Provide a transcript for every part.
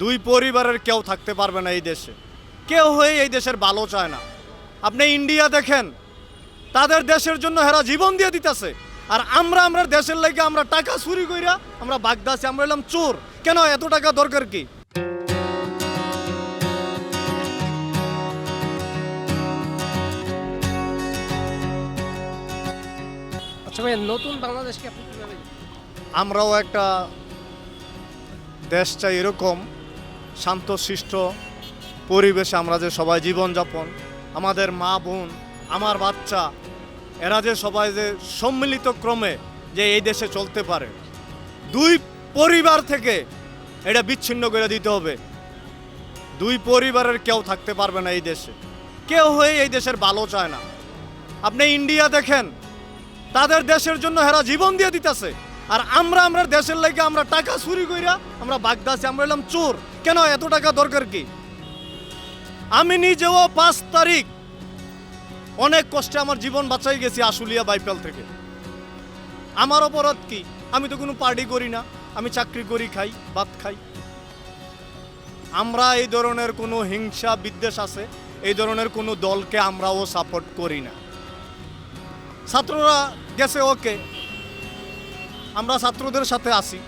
দুই পরিবারের কেউ থাকতে পারবে না এই দেশে। কেউ হয়ে এই দেশের ভালো চায় না। আপনি ইন্ডিয়া দেখেন তাদের দেশের জন্য হেরা জীবন দিয়ে দিতেছে। আর আমরা আমরা দেশের লাগে আমরা টাকা চুরি কইরা আমরা বাগদাছি আমরা এলাম চোর। কেন এত টাকা দরকার কি? আচ্ছা ভাই নতুন বাংলাদেশকে আপনি কীভাবে আমরাও একটা দেশ চাই এরকম। শান্তশিষ্ট পরিবেশে আমরা যে সবাই জীবনযাপন, আমাদের মা বোন, আমার বাচ্চা, এরা যে সবাই যে সম্মিলিত ক্রমে যে এই দেশে চলতে পারে। দুই পরিবার থেকে এটা বিচ্ছিন্ন করে দিতে হবে। দুই পরিবারের কেউ থাকতে পারবে না এই দেশে। কেউ হয়ে এই দেশের ভালো চায় না। আপনি ইন্ডিয়া দেখেন, তাদের দেশের জন্য হেরা জীবন দিয়ে দিতেছে। আর আমরা আমরা দেশের লাগে আমরা টাকা চুরি কইরা আমরা বাগদাছি আমরা এলাম চোর। কেন এত টাকা দরকার কি? আমি নিজেও পাঁচ তারিখ অনেক কষ্টে আমার জীবন বাঁচাই গেছি আশুলিয়া বাইপাল থেকে। আমার অপরাধ কি? আমি তো কোনো পার্টি করি না। আমি চাকরি করি, খাই, ভাত খাই। আমরা এই ধরনের কোনো হিংসা বিদ্বেষ আছে, এই ধরনের কোনো দলকে আমরাও সাপোর্ট করি না। ছাত্ররা গেছে, ওকে। আমরা ছাত্রদের সাথে আছি।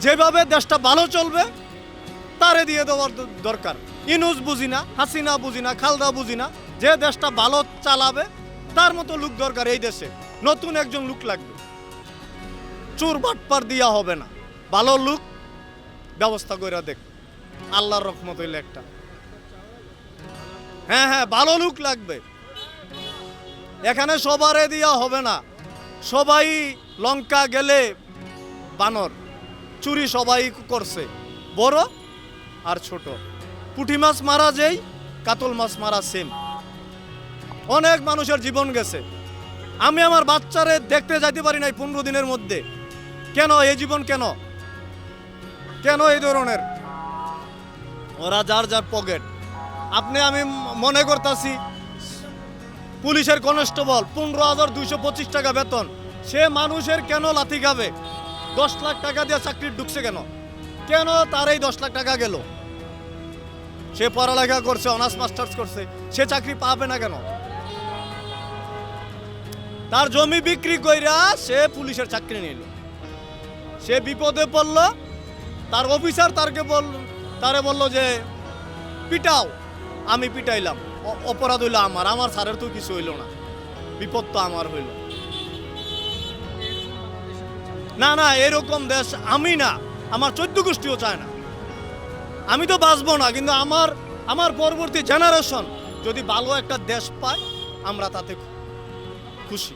যেভাবে দেশটা ভালো চলবে তারে দিয়ে দেওয়ার দরকার। ইনুস বুঝি না, হাসিনা বুঝি না, খালদা বুঝি না, যে দেশটা ভালো চালাবে, তার মতো লোক দরকার এই দেশে। নতুন একজন লোক লাগবে। চোর বাটপার দিয়া হবে না। ভালো লোক ব্যবস্থা করে দেখ। আল্লাহর রহমত হইলে একটা। হ্যাঁ হ্যাঁ ভালো লোক লাগবে। এখানে সবারে দিয়া হবে না। সবাই লঙ্কা গেলে বানর। চুরি সবাই করছে। বড় আর ছোট। পুঁটি মাছ মারা যেই, কাতল মাছ মারা সেম অনেক মানুষের জীবন গেছে। আমি আমার বাচ্চারে দেখতে যাইতে পারি নাই পনেরো দিনের মধ্যে। কেন? এই জীবন কেন? কেন এই ধরনের? ওরা যার যার পকেট আপনি আমি মনে করতেছি, পুলিশের কনস্টেবল পনেরো হাজার দুইশো পঁচিশ টাকা বেতন। সে মানুষের কেন লাথি খাবে? দশ লাখ টাকা দিয়ে চাকরি ঢুকছে কেন? কেন তার এই দশ লাখ টাকা গেল? সে পড়ালেখা করছে অনার্স মাস্টার্স করছে, সে চাকরি পাবে না কেন? তার জমি বিক্রি কইরা সে পুলিশের চাকরি নিল। সে বিপদে পড়ল, তার অফিসার তারকে বল, তারে বলল যে, পিটাও, আমি পিটাইলাম অপরাধ হইল আমার আমার স্যারের তো কিছু হইল না, বিপদ তো আমার হইল। না না, এরকম দেশ আমি না। আমার চোদ্দ গোষ্ঠীও চায় না। আমি তো বাঁচবো না, কিন্তু আমার আমার পরবর্তী জেনারেশন যদি ভালো একটা দেশ পায়, আমরা তাতে খুশি।